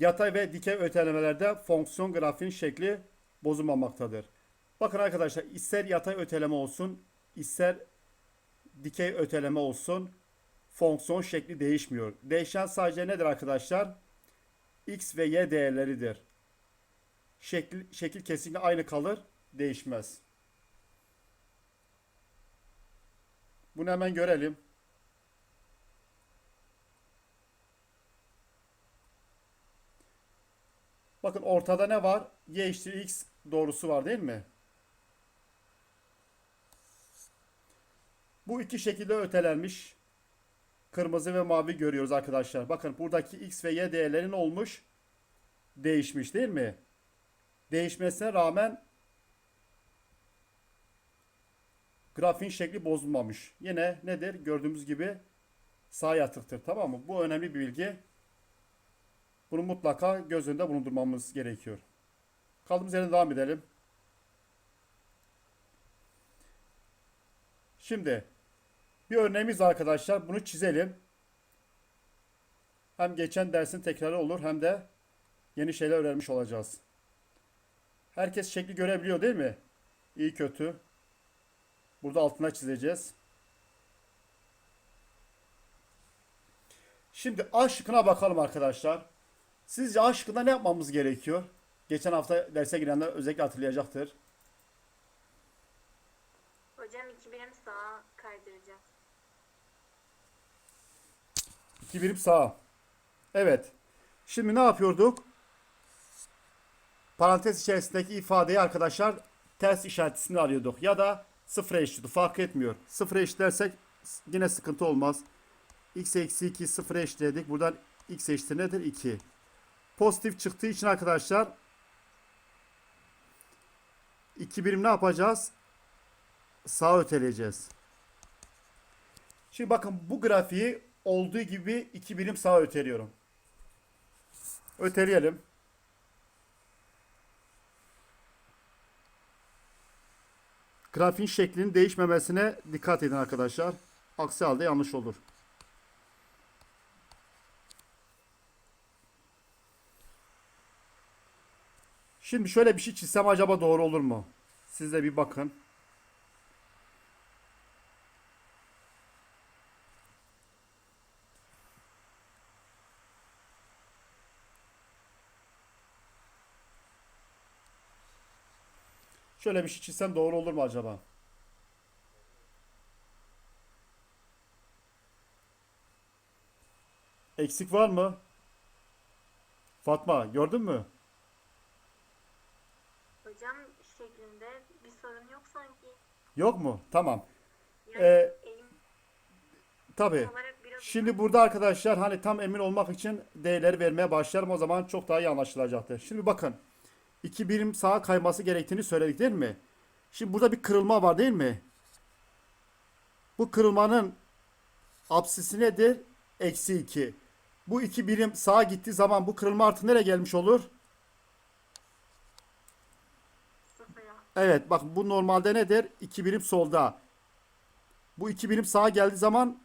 Yatay ve dikey ötelemelerde fonksiyon grafiğin şekli bozulmamaktadır. Bakın arkadaşlar ister yatay öteleme olsun, ister dikey öteleme olsun fonksiyon şekli değişmiyor. Değişen sadece nedir arkadaşlar? X ve Y değerleridir. Şekil, şekil kesinlikle aynı kalır, değişmez. Bunu hemen görelim. Bakın ortada ne var? Y eşittir X doğrusu var değil mi? Bu iki şekilde ötelenmiş. Kırmızı ve mavi görüyoruz arkadaşlar. Bakın buradaki X ve Y değerlerin olmuş. Değişmiş değil mi? Değişmesine rağmen grafiğin şekli bozulmamış. Yine nedir? Gördüğümüz gibi sağ yatıktır. Tamam mı? Bu önemli bir bilgi. Bunu mutlaka göz önünde bulundurmamız gerekiyor. Kaldığımız yerden devam edelim. Şimdi bir örneğimiz arkadaşlar. Bunu çizelim. Hem geçen dersin tekrarı olur hem de yeni şeyler öğrenmiş olacağız. Herkes şekli görebiliyor değil mi? İyi kötü. Burada altına çizeceğiz. Şimdi A şıkkına bakalım arkadaşlar. Sizce A şıkkında ne yapmamız gerekiyor? Geçen hafta derse girenler özellikle hatırlayacaktır. Hocam iki birim sağa kaydıracağız. İki birim sağa. Evet. Şimdi ne yapıyorduk? Parantez içerisindeki ifadeyi arkadaşlar ters işaretisini arıyorduk. Ya da sıfır eşitliyor. Fark etmiyor. Sıfır eşitlersek yine sıkıntı olmaz. x eksi 2 sıfır eşitledik. Buradan x eşittir nedir? 2. Pozitif çıktığı için arkadaşlar iki birim ne yapacağız? Sağa öteleyeceğiz. Şimdi bakın bu grafiği olduğu gibi iki birim sağa öteliyorum. Öteleyelim. Grafiğin şeklinin değişmemesine dikkat edin arkadaşlar. Aksi halde yanlış olur. Şimdi şöyle bir şey çizsem acaba doğru olur mu? Siz de bir bakın. Şöyle bir şey çizsem doğru olur mu acaba? Eksik var mı? Fatma gördün mü? Hocam şeklinde bir sorun yok sanki. Yok mu? Tamam. Yani Ee, Tabii. biraz Şimdi burada arkadaşlar hani tam emin olmak için değerleri vermeye başlarım. O zaman çok daha iyi anlaşılacaktır. Şimdi bakın. iki birim sağa kayması gerektiğini söyledik değil mi? Şimdi burada bir kırılma var değil mi? Bu kırılmanın apsisi nedir? Eksi 2. Bu iki birim sağa gittiği zaman bu kırılma artı nereye gelmiş olur? sıfıra. Evet bak bu normalde nedir? İki birim solda. Bu iki birim sağa geldiği zaman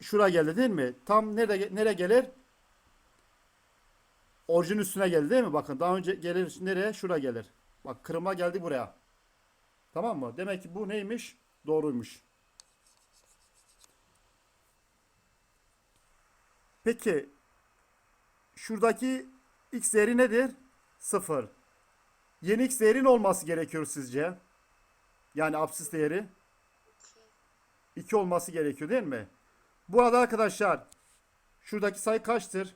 şuraya geldi değil mi? Tam nerede nereye gelir? Orijin üstüne geldi değil mi? Bakın daha önce gelir nereye? Şuraya gelir. Bak kırılma geldi buraya. Tamam mı? Demek ki bu neymiş? Doğruymuş. Peki şuradaki x değeri nedir? 0. Yeni x değerin olması gerekiyor sizce? Yani absis değeri 2 olması gerekiyor değil mi? Bu arada arkadaşlar şuradaki sayı kaçtır?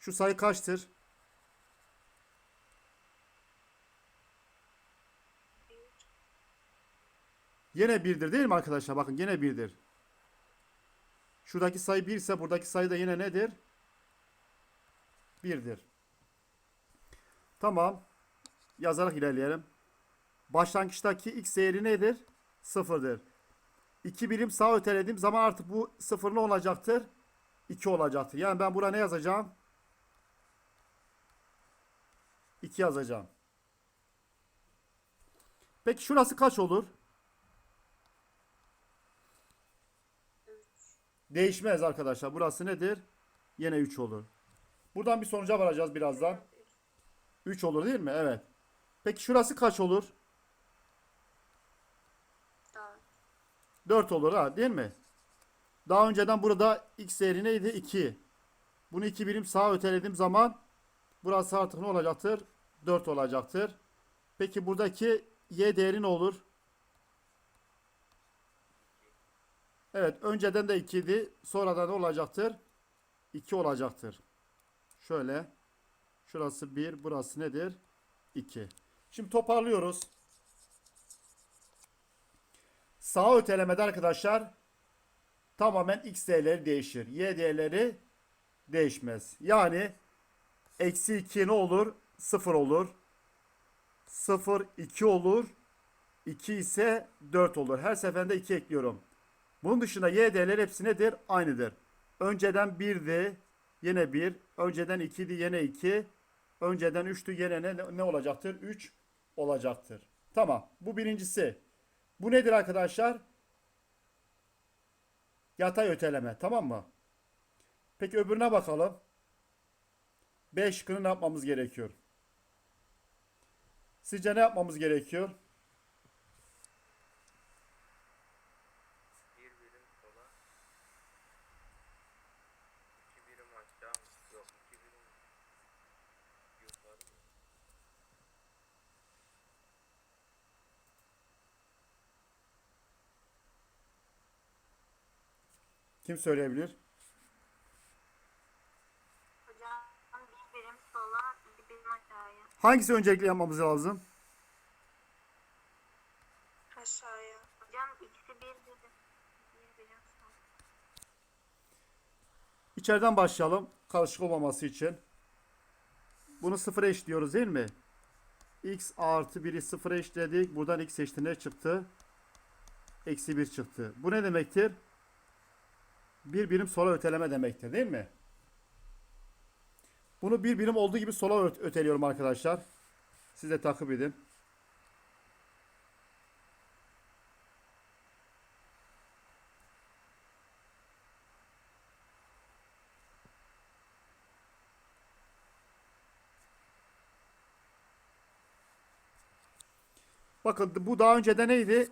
Şu sayı kaçtır? Yine birdir değil mi arkadaşlar? Bakın yine birdir. Şuradaki sayı 1 ise buradaki sayı da yine nedir? 1'dir. Tamam. Yazarak ilerleyelim. Başlangıçtaki x değeri nedir? Sıfırdır. 2 birim sağ ötelediğim zaman artık bu sıfır ne olacaktır? 2 olacaktır. Yani ben buraya ne yazacağım? 2 yazacağım. Peki şurası kaç olur? Değişmez arkadaşlar. Burası nedir? Yine 3 olur. Buradan bir sonuca varacağız birazdan. Evet, üç. 3 olur değil mi? Evet. Peki şurası kaç olur? Dört. 4 olur ha değil mi? Daha önceden burada x değeri neydi? 2. Bunu 2 birim sağa ötelediğim zaman burası artık ne olacaktır? 4 olacaktır. Peki buradaki y değeri ne olur? Evet önceden de 2 idi. Sonradan ne olacaktır? 2 olacaktır. Şöyle. Şurası 1. Burası nedir? 2. Şimdi toparlıyoruz. Sağ ötelemede arkadaşlar tamamen x değerleri değişir. Y değerleri değişmez. Yani eksi 2 ne olur? 0 olur. 0 2 olur. 2 ise 4 olur. Her seferinde 2 ekliyorum. Bunun dışında y değerleri hepsi nedir? Aynıdır. Önceden 1'di. Yine 1. Önceden 2'di. Yine 2. Önceden 3'tü. Yine ne, ne olacaktır? 3 olacaktır. Tamam. Bu birincisi. Bu nedir arkadaşlar? Yatay öteleme. Tamam mı? Peki öbürüne bakalım. B şıkkını ne yapmamız gerekiyor? Sizce ne yapmamız gerekiyor? Bir birim sola. iki birim aşağı mı? Yok iki birim yukarı mı? Kim söyleyebilir? Hocam bir birim sola, bir birim aşağıya. Hangisi öncelikle yapmamız lazım? Aşağıya. Hocam ikisi bir birim. Bir birim sola. İçeriden başlayalım. Karışık olmaması için. Bunu sıfıra eşliyoruz değil mi? x artı 1'i sıfıra eşledik. Buradan x eşittir ne çıktı? Eksi 1 çıktı. Bu ne demektir? Bir birim sola öteleme demektir değil mi? Bunu bir birim olduğu gibi sola öteliyorum arkadaşlar. Siz de takip edin. Bakın bu daha önce neydi?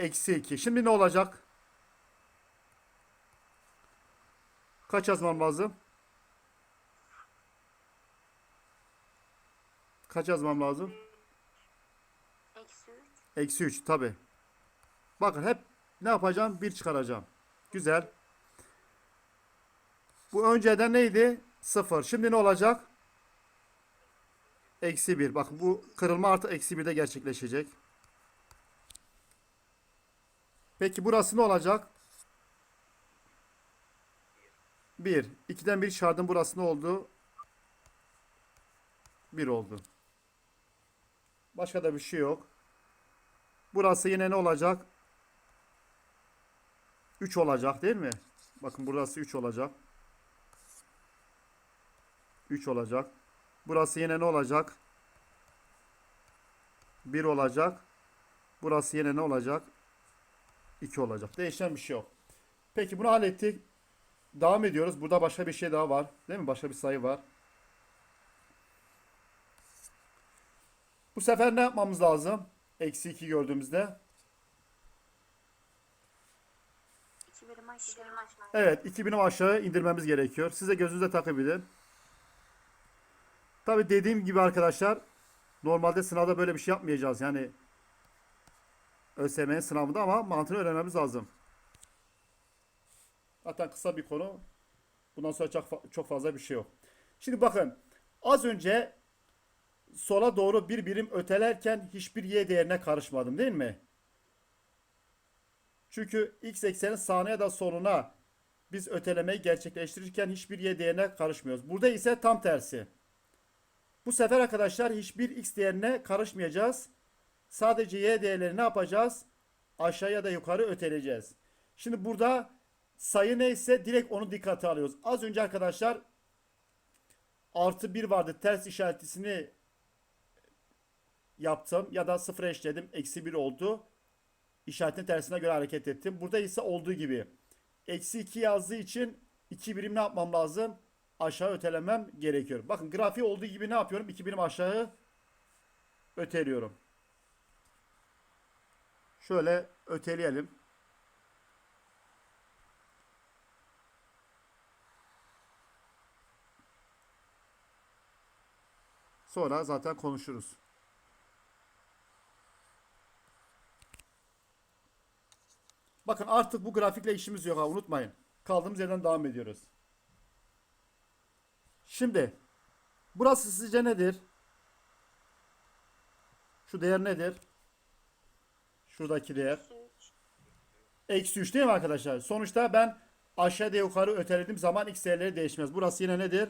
Eksi 2. Şimdi ne olacak? Kaç yazmam lazım? Kaç yazmam lazım? Eksi üç. Eksi 3 tabi. Bakın hep ne yapacağım? 1 çıkaracağım. Güzel. Bu önceden neydi? 0. Şimdi ne olacak? Eksi 1. Bakın bu kırılma artı eksi 1'de gerçekleşecek. Peki burası ne olacak? 1. 2'den 1 çıkardım. Burası ne oldu? 1 oldu. Başka da bir şey yok. Burası yine ne olacak? 3 olacak değil mi? Bakın burası 3 olacak. 3 olacak. Burası yine ne olacak? 1 olacak. Burası yine ne olacak? 2 olacak. Değişen bir şey yok. Peki bunu hallettik. Devam ediyoruz. Burada başka bir şey daha var. Değil mi? Başka bir sayı var. Bu sefer ne yapmamız lazım? Eksi 2 gördüğümüzde. Evet 2000'i aşağı indirmemiz gerekiyor. Size gözünüzde takip edin. Tabi dediğim gibi arkadaşlar normalde sınavda böyle bir şey yapmayacağız. Yani ÖSYM'nin sınavında ama mantığını öğrenmemiz lazım. Zaten kısa bir konu. Bundan sonra çok, çok fazla bir şey yok. Şimdi bakın az önce sola doğru bir birim ötelerken hiçbir y değerine karışmadım değil mi? Çünkü x eksenin sağına ya da soluna biz ötelemeyi gerçekleştirirken hiçbir y değerine karışmıyoruz. Burada ise tam tersi. Bu sefer arkadaşlar hiçbir x değerine karışmayacağız. Sadece y değerleri ne yapacağız? Aşağıya da yukarı öteleyeceğiz. Şimdi burada sayı neyse direkt onu dikkate alıyoruz. Az önce arkadaşlar artı 1 vardı. Ters işaretisini yaptım ya da sıfır eşledim. Eksi 1 oldu. İşaretin tersine göre hareket ettim. Burada ise olduğu gibi. Eksi 2 yazdığı için 2 birim ne yapmam lazım? aşağı ötelemem gerekiyor. Bakın grafiği olduğu gibi ne yapıyorum? 2 birim aşağı öteliyorum. Şöyle öteleyelim. Sonra zaten konuşuruz. Bakın artık bu grafikle işimiz yok ha unutmayın. Kaldığımız yerden devam ediyoruz. Şimdi burası sizce nedir? Şu değer nedir? Şuradaki değer. Eksi 3 değil mi arkadaşlar? Sonuçta ben aşağıda yukarı ötelediğim zaman x değerleri değişmez. Burası yine nedir?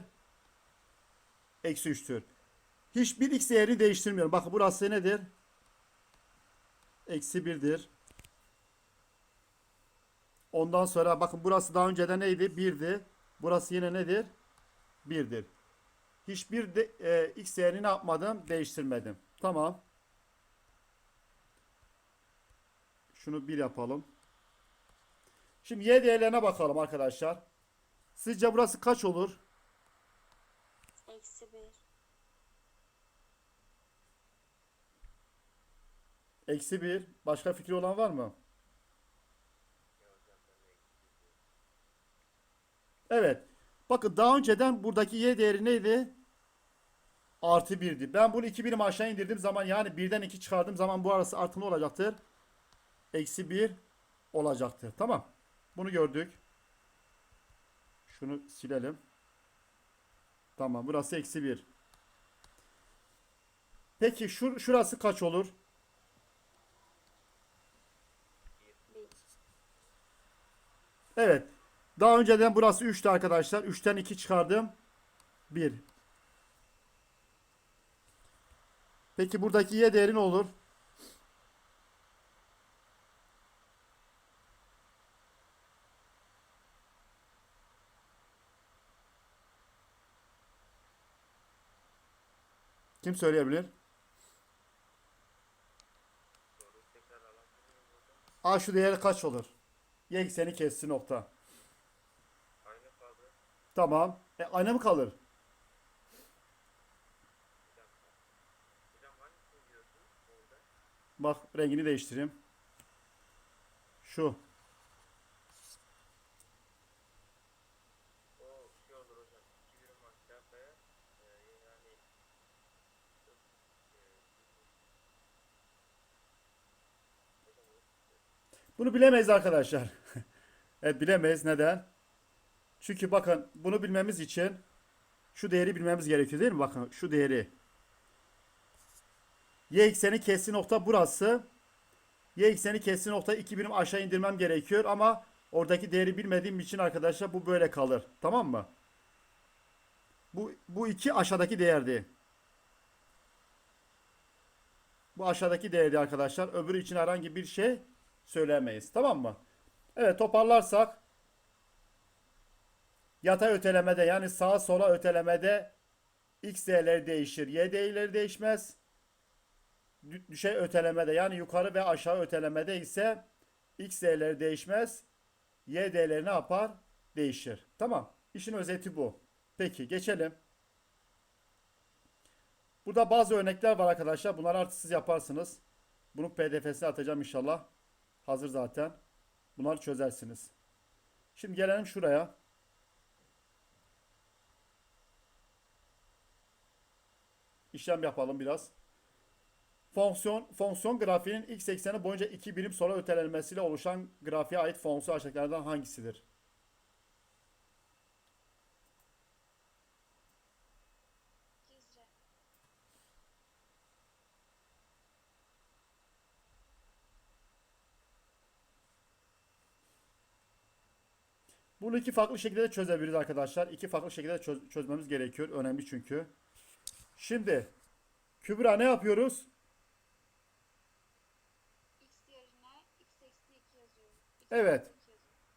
Eksi 3'tür. Hiçbir x değeri değiştirmiyorum. Bakın burası nedir? Eksi 1'dir. Ondan sonra bakın burası daha önceden neydi? 1'di. Burası yine nedir? 1'dir. Hiçbir de, e, x değerini ne yapmadım? Değiştirmedim. Tamam. Şunu 1 yapalım. Şimdi y değerlerine bakalım arkadaşlar. Sizce burası kaç olur? Eksi bir. Eksi 1. Başka fikri olan var mı? Evet. Bakın daha önceden buradaki y değeri neydi? Artı 1'di. Ben bunu 2 birim aşağı indirdiğim zaman yani 1'den 2 çıkardığım zaman bu arası artı ne olacaktır? Eksi 1 olacaktır. Tamam. Bunu gördük. Şunu silelim. Tamam. Burası eksi 1. Peki şur şurası kaç olur? Evet. Daha önceden burası 3'tü arkadaşlar. 3'ten 2 çıkardım. 1. Peki buradaki y değeri ne olur? Kim söyleyebilir? A şu değeri kaç olur? Y ekseni kessi nokta. Aynı kaldı. Tamam. E, aynı mı kalır? Bak rengini değiştireyim. Şu. Şey e, o- Bunu bilemeyiz arkadaşlar. Evet bilemeyiz. Neden? Çünkü bakın bunu bilmemiz için şu değeri bilmemiz gerekiyor değil mi? Bakın şu değeri. Y ekseni kessi nokta burası. Y ekseni kessi nokta 2 birim aşağı indirmem gerekiyor ama oradaki değeri bilmediğim için arkadaşlar bu böyle kalır. Tamam mı? Bu, bu iki aşağıdaki değerdi. Bu aşağıdaki değerdi arkadaşlar. Öbürü için herhangi bir şey söylemeyiz. Tamam mı? Evet toparlarsak yatay ötelemede yani sağa sola ötelemede x değerleri değişir. Y değerleri değişmez. Dü- Düşey ötelemede yani yukarı ve aşağı ötelemede ise x değerleri değişmez. Y değerleri ne yapar? Değişir. Tamam. İşin özeti bu. Peki geçelim. Burada bazı örnekler var arkadaşlar. Bunları artık siz yaparsınız. Bunun pdf'sini atacağım inşallah. Hazır zaten. Bunları çözersiniz. Şimdi gelelim şuraya. İşlem yapalım biraz. Fonksiyon fonksiyon grafiğinin x ekseni boyunca iki birim sola ötelenmesiyle oluşan grafiğe ait fonksiyon aşağıdakilerden hangisidir? Bunu iki farklı şekilde de çözebiliriz arkadaşlar. İki farklı şekilde çöz- çözmemiz gerekiyor. Önemli çünkü. Şimdi Kübra ne yapıyoruz? 2 Evet.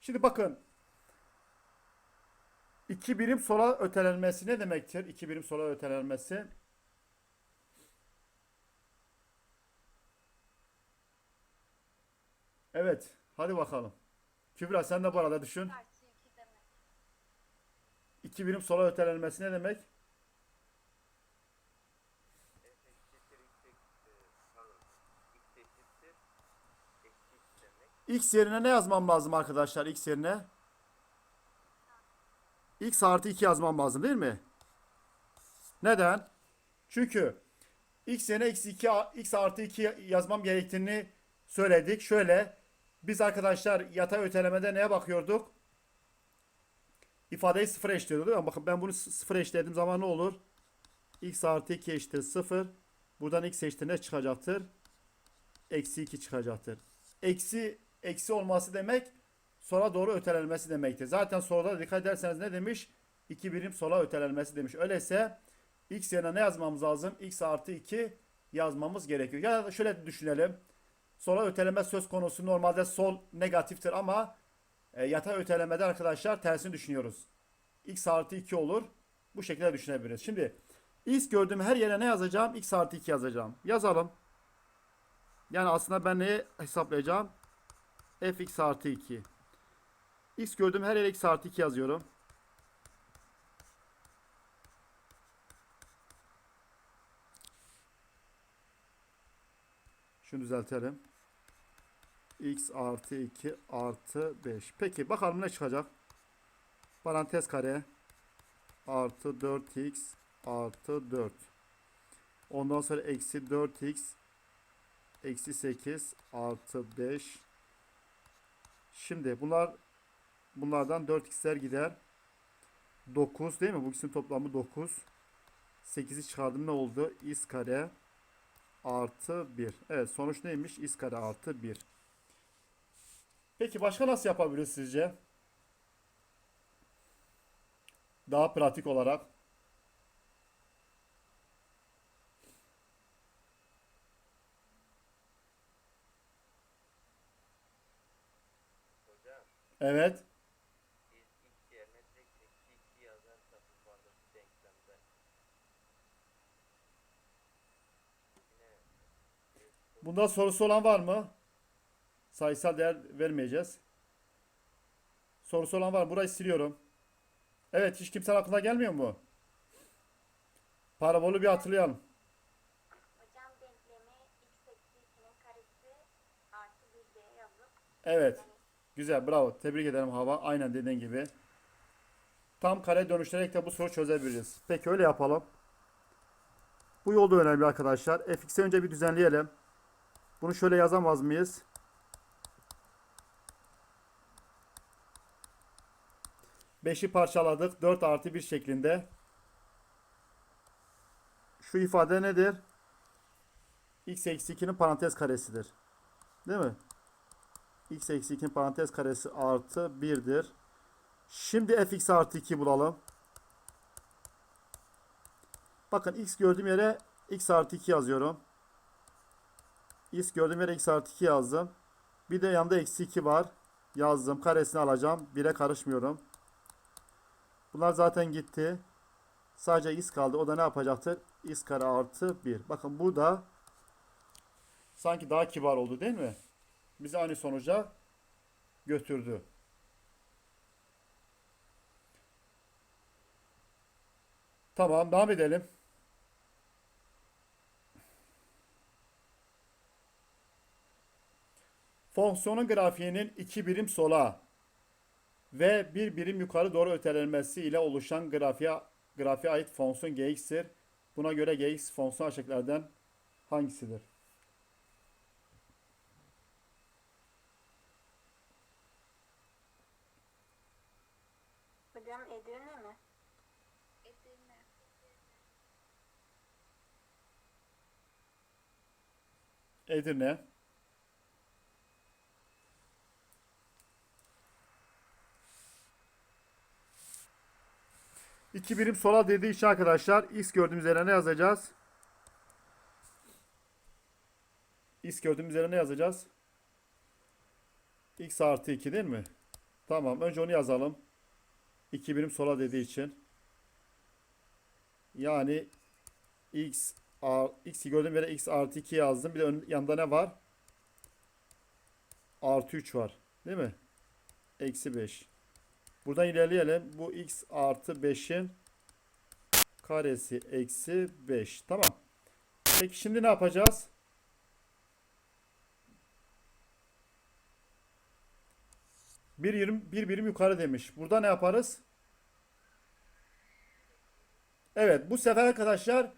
Şimdi bakın. İki birim sola ötelenmesi ne demektir? İki birim sola ötelenmesi. Evet. Hadi bakalım. Kübra sen de bu arada düşün. Artı 2 demek. 2 birim sola ötelenmesi ne demek? X yerine ne yazmam lazım arkadaşlar? X yerine X artı 2 yazmam lazım değil mi? Neden? Çünkü X yerine X, 2, X artı 2 yazmam gerektiğini söyledik. Şöyle biz arkadaşlar yatay ötelemede neye bakıyorduk? İfadeyi sıfır eşliyordu değil mi? Bakın ben bunu sıfır eşlediğim zaman ne olur? X artı 2 eşittir 0. Buradan X eşittir ne çıkacaktır? Eksi 2 çıkacaktır. Eksi, eksi olması demek sola doğru ötelenmesi demektir. Zaten soruda da dikkat ederseniz ne demiş? 2 birim sola ötelenmesi demiş. Öyleyse x yerine ne yazmamız lazım? x artı 2 yazmamız gerekiyor. Ya da şöyle düşünelim. Sola öteleme söz konusu normalde sol negatiftir ama e, yatay ötelemede arkadaşlar tersini düşünüyoruz. x artı 2 olur. Bu şekilde düşünebiliriz. Şimdi x gördüğüm her yere ne yazacağım? x artı 2 yazacağım. Yazalım. Yani aslında ben neyi hesaplayacağım? fx artı 2. x gördüğüm her yere x artı 2 yazıyorum. Şunu düzeltelim. X artı 2 artı 5. Peki bakalım ne çıkacak? Parantez kare artı 4x artı 4. Ondan sonra eksi 4x eksi 8 artı 5. Şimdi bunlar bunlardan 4x'ler gider. 9 değil mi? Bu ikisinin toplamı 9. 8'i çıkardım ne oldu? x kare artı 1. Evet sonuç neymiş? x kare artı 1. Peki başka nasıl yapabiliriz sizce? Daha pratik olarak. Hocam Evet. biz x yerine direkt eksi 2 yazarsak yukarıdaki denklemde yine e, Bunda sorusu olan var mı? Sayısal değer vermeyeceğiz. Sorusu olan var mı? Burayı siliyorum. Evet, hiç kimsenin aklına gelmiyor mu? Parabolü bir hatırlayalım. Hocam denklemi x eksi 2'nin karesi artı 1 diye yazıp Evet. Güzel, bravo. Tebrik ederim Hava. Aynen dediğin gibi. Tam kare dönüştürerek de bu soru çözebiliriz. Peki öyle yapalım. Bu yolda önemli arkadaşlar. fx'i önce bir düzenleyelim. Bunu şöyle yazamaz mıyız? Beşi parçaladık. 4 artı 1 şeklinde. Şu ifade nedir? x eksi 2'nin parantez karesidir. Değil mi? x eksi 2'nin parantez karesi artı 1'dir. Şimdi fx artı 2 bulalım. Bakın x gördüğüm yere x artı 2 yazıyorum. x gördüğüm yere x artı 2 yazdım. Bir de yanında eksi 2 var. Yazdım. Karesini alacağım. 1'e karışmıyorum. Bunlar zaten gitti. Sadece x kaldı. O da ne yapacaktır? x kare artı 1. Bakın bu da sanki daha kibar oldu değil mi? bizi aynı sonuca götürdü. Tamam, devam edelim. Fonksiyonun grafiğinin iki birim sola ve bir birim yukarı doğru ötelenmesi ile oluşan grafiğe, grafiğe ait fonksiyon gx'tir. Buna göre gx fonksiyon aşıklardan hangisidir? hocam Edirne mi? Edirne. Edirne. İki birim sola dediği için arkadaşlar x gördüğümüz yere ne yazacağız? x gördüğümüz yere ne yazacağız? x artı 2 değil mi? Tamam önce onu yazalım. İki birim sola dediği için. Yani x a, x gördüğüm yere x artı 2 yazdım. Bir de ön, yanında ne var? Artı 3 var. Değil mi? Eksi 5. Buradan ilerleyelim. Bu x artı 5'in karesi eksi 5. Tamam. Peki şimdi ne yapacağız? Bir, birim, bir birim yukarı demiş. Burada ne yaparız? Evet bu sefer arkadaşlar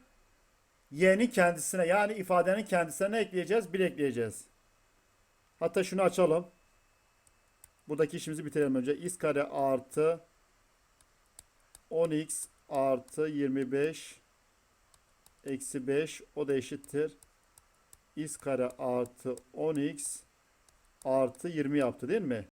y'nin kendisine yani ifadenin kendisine ne ekleyeceğiz? 1 ekleyeceğiz. Hatta şunu açalım. Buradaki işimizi bitirelim önce. x kare artı 10x artı 25 eksi 5 o da eşittir. x kare artı 10x artı 20 yaptı değil mi?